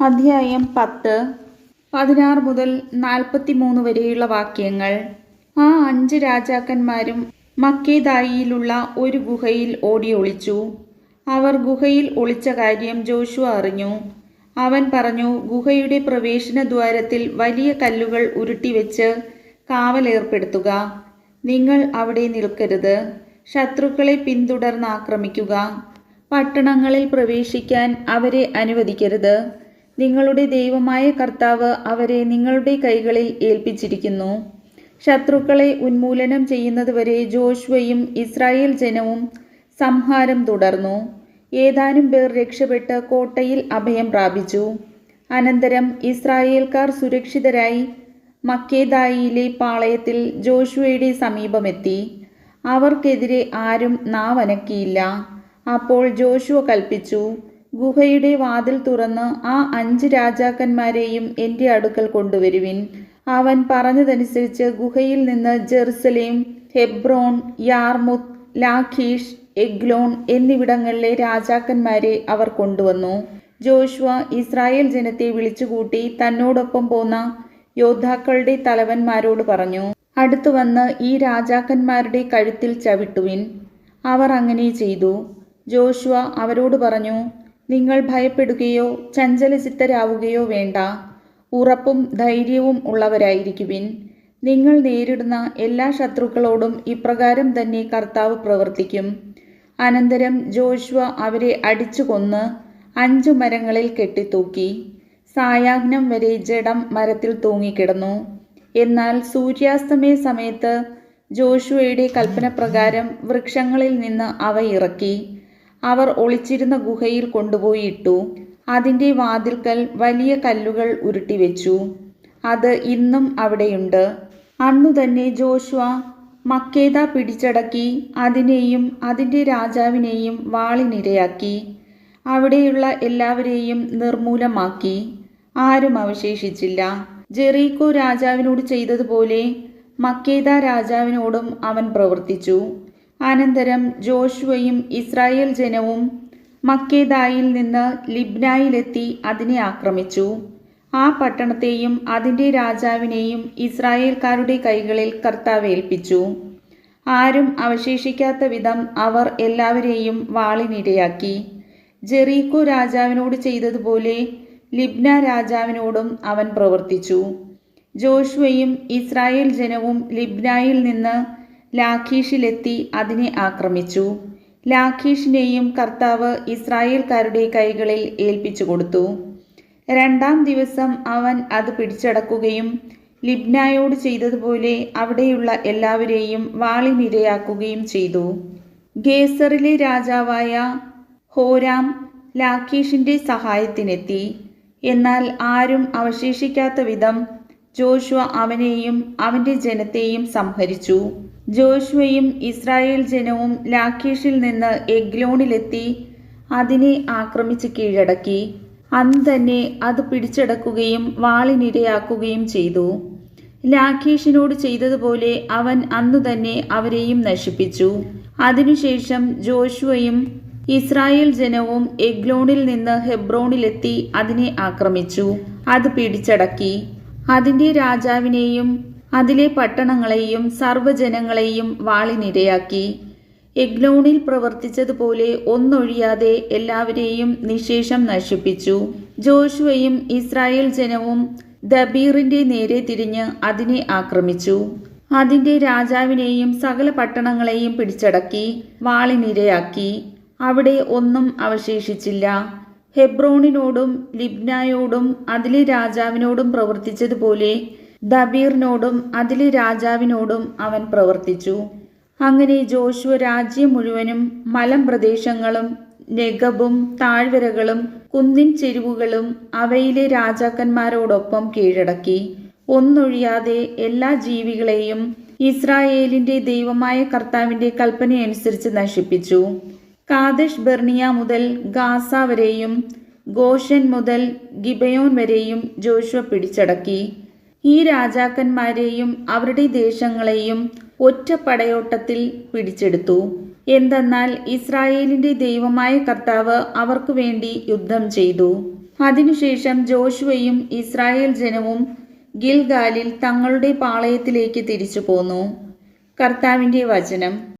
അധ്യായം പത്ത്. പതിനാറ് മുതൽ നാൽപ്പത്തി മൂന്ന് വരെയുള്ള വാക്യങ്ങൾ. ആ അഞ്ച് രാജാക്കന്മാരും മക്കേദായിയിലുള്ള ഒരു ഗുഹയിൽ ഓടി ഒളിച്ചു. അവർ ഗുഹയിൽ ഒളിച്ച കാര്യം ജോഷു അറിഞ്ഞു. അവൻ പറഞ്ഞു ഗുഹയുടെ പ്രവേശന ദ്വാരത്തിൽ വലിയ കല്ലുകൾ ഉരുട്ടിവെച്ച് കാവലേർപ്പെടുത്തുക നിങ്ങൾ അവിടെ നിൽക്കരുത്. ശത്രുക്കളെ പിന്തുടർന്ന് ആക്രമിക്കുക. പട്ടണങ്ങളിൽ പ്രവേശിക്കാൻ അവരെ അനുവദിക്കരുത്. നിങ്ങളുടെ ദൈവമായ കർത്താവ് അവരെ നിങ്ങളുടെ കൈകളിൽ ഏൽപ്പിച്ചിരിക്കുന്നു. ശത്രുക്കളെ ഉന്മൂലനം ചെയ്യുന്നതുവരെ ജോഷുവയും ഇസ്രായേൽ ജനവും സംഹാരം തുടർന്നു. ഏതാനും പേർ രക്ഷപ്പെട്ട് കോട്ടയിൽ അഭയം പ്രാപിച്ചു. അനന്തരം ഇസ്രായേൽക്കാർ സുരക്ഷിതരായി മക്കേദായിയിലെ പാളയത്തിൽ ജോഷുവയുടെ സമീപമെത്തി. അവർക്കെതിരെ ആരും നാവനക്കിയില്ല. അപ്പോൾ ജോഷുവ കൽപ്പിച്ചു ഗുഹയുടെ വാതിൽ തുറന്ന് ആ അഞ്ച് രാജാക്കന്മാരെയും എന്റെ അടുക്കൽ കൊണ്ടുവരുവിൻ. അവൻ പറഞ്ഞതനുസരിച്ച് ഗുഹയിൽ നിന്ന് Jerusalem Hebron Jarmuth Lachish Eglon എന്നിവിടങ്ങളിലെ രാജാക്കന്മാരെ അവർ കൊണ്ടുവന്നു. ജോഷുവ ഇസ്രായേൽ ജനത്തെ വിളിച്ചുകൂട്ടി തന്നോടൊപ്പം പോന്ന യോദ്ധാക്കളുടെ തലവന്മാരോട് പറഞ്ഞു അടുത്തു വന്ന് ഈ രാജാക്കന്മാരുടെ കഴുത്തിൽ ചവിട്ടുവിൻ. അവർ അങ്ങനെ ചെയ്തു. ജോഷുവ അവരോട് പറഞ്ഞു നിങ്ങൾ ഭയപ്പെടുകയോ ചഞ്ചലചിത്തരാവുകയോ വേണ്ട. ഉറപ്പും ധൈര്യവും ഉള്ളവരായിരിക്കുവിൻ. നിങ്ങൾ നേരിടുന്ന എല്ലാ ശത്രുക്കളോടും ഇപ്രകാരം തന്നെ കർത്താവ് പ്രവർത്തിക്കും. അനന്തരം ജോഷുവ അവരെ അടിച്ചു കൊന്ന് അഞ്ചു മരങ്ങളിൽ കെട്ടിത്തൂക്കി. സായാഗ്നം വരെ ജഡം മരത്തിൽ തൂങ്ങിക്കിടന്നു. എന്നാൽ സൂര്യാസ്തമയ സമയത്ത് ജോഷുവയുടെ കൽപ്പനപ്രകാരം വൃക്ഷങ്ങളിൽ നിന്ന് അവ ഇറക്കി. അവർ ഒളിച്ചിരുന്ന ഗുഹയിൽ കൊണ്ടുപോയി ഇട്ടു. അതിന്റെ വാതിൽക്കൽ വലിയ കല്ലുകൾ ഉരുട്ടിവെച്ചു അത് ഇന്നും അവിടെയുണ്ട്. അന്നു തന്നെ ജോഷുവ മക്കേത പിടിച്ചടക്കി അതിനെയും അതിന്റെ രാജാവിനെയും വാളിനിരയാക്കി അവിടെയുള്ള എല്ലാവരെയും നിർമൂലമാക്കി. ആരും അവശേഷിച്ചില്ല. ജെറീക്കോ രാജാവിനോട് ചെയ്തതുപോലെ മക്കേത രാജാവിനോടും അവൻ പ്രവർത്തിച്ചു. അനന്തരം ജോഷുവയും ഇസ്രായേൽ ജനവും മക്കേദായിൽ നിന്ന് ലിബ്നായിലെത്തി അതിനെ ആക്രമിച്ചു. ആ പട്ടണത്തെയും അതിന്റെ രാജാവിനെയും ഇസ്രായേൽക്കാരുടെ കൈകളിൽ കർത്താവ് ഏൽപ്പിച്ചു. ആരും അവശേഷിക്കാത്ത വിധം അവർ എല്ലാവരെയും വാളിനിരയാക്കി. ജെറീക്കോ രാജാവിനോട് ചെയ്തതുപോലെ ലിബ്ന രാജാവിനോടും അവൻ പ്രവർത്തിച്ചു. ജോഷുവയും ഇസ്രായേൽ ജനവും ലിബ്നായിൽ നിന്ന് ലാഖീഷിലെത്തി അതിനെ ആക്രമിച്ചു. ലാഖീഷിനെയും കർത്താവ് ഇസ്രായേൽക്കാരുടെ കൈകളിൽ ഏൽപ്പിച്ചു കൊടുത്തു. രണ്ടാം ദിവസം അവൻ അത് പിടിച്ചടക്കുകയും ലിബ്നായോട് ചെയ്തതുപോലെ അവിടെയുള്ള എല്ലാവരെയും വാളിനിരയാക്കുകയും ചെയ്തു. ഗേസറിലെ രാജാവായ ഹോരാം ലാഖീഷിന്റെ സഹായത്തിനെത്തി. എന്നാൽ ആരും അവശേഷിക്കാത്ത വിധം ജോഷുവ അവനെയും അവന്റെ ജനത്തെയും സംഹരിച്ചു. ജോഷുവയും ഇസ്രായേൽ ജനവും ലാഖീഷിൽ നിന്ന് എഗ്ലോണിലെത്തി അതിനെ ആക്രമിച്ച് കീഴടക്കി. അന്ന് തന്നെ അത് പിടിച്ചടക്കുകയും വാളിനിരയാക്കുകയും ചെയ്തു. ലാഖീഷിനോട് ചെയ്തതുപോലെ അവൻ അന്നു തന്നെ അവരെയും നശിപ്പിച്ചു. അതിനുശേഷം ജോഷുവയും ഇസ്രായേൽ ജനവും എഗ്ലോണിൽ നിന്ന് ഹെബ്രോണിലെത്തി അതിനെ ആക്രമിച്ചു. അത് പിടിച്ചടക്കി. അതിന്റെ രാജാവിനെയും അതിലെ പട്ടണങ്ങളെയും സർവജനങ്ങളെയും വാളിനിരയാക്കി. എഗ്ലോണിൽ പ്രവർത്തിച്ചതുപോലെ ഒന്നൊഴിയാതെ എല്ലാവരെയും നിശേഷം നശിപ്പിച്ചു. ജോഷുവയും ഇസ്രായേൽ ജനവും ദബീറിന്റെ നേരെ തിരിഞ്ഞ് അതിനെ ആക്രമിച്ചു. അതിന്റെ രാജാവിനെയും സകല പട്ടണങ്ങളെയും പിടിച്ചടക്കി വാളിനിരയാക്കി. അവിടെ ഒന്നും അവശേഷിച്ചില്ല. ഹെബ്രോണിനോടും ലിബ്നായോടും അതിലെ രാജാവിനോടും പ്രവർത്തിച്ചതുപോലെ ദബീറിനോടും അതിലെ രാജാവിനോടും അവൻ പ്രവർത്തിച്ചു. അങ്ങനെ ജോഷുവ രാജ്യം മുഴുവനും മലമ്പ്രദേശങ്ങളും നെഗബും താഴ്വരകളും കുന്നിൻ ചെരുവുകളും അവയിലെ രാജാക്കന്മാരോടൊപ്പം കീഴടക്കി. ഒന്നൊഴിയാതെ എല്ലാ ജീവികളെയും ഇസ്രായേലിന്റെ ദൈവമായ കർത്താവിന്റെ കൽപ്പനയനുസരിച്ച് നശിപ്പിച്ചു. കാദഷ് ബെർണിയ മുതൽ ഗാസ വരെയും ഗോഷൻ മുതൽ ഗിബയോൻ വരെയും ജോഷുവ പിടിച്ചടക്കി. ഈ രാജാക്കന്മാരെയും അവരുടെ ദേശങ്ങളെയും ഒറ്റ പടയോട്ടത്തിൽ പിടിച്ചെടുത്തു. എന്തെന്നാൽ ഇസ്രായേലിന്റെ ദൈവമായ കർത്താവ് അവർക്കു വേണ്ടി യുദ്ധം ചെയ്തു. അതിനുശേഷം ജോഷുവയും ഇസ്രായേൽ ജനവും ഗിൽഗാലിൽ തങ്ങളുടെ പാളയത്തിലേക്ക് തിരിച്ചു പോന്നു കർത്താവിന്റെ വചനം.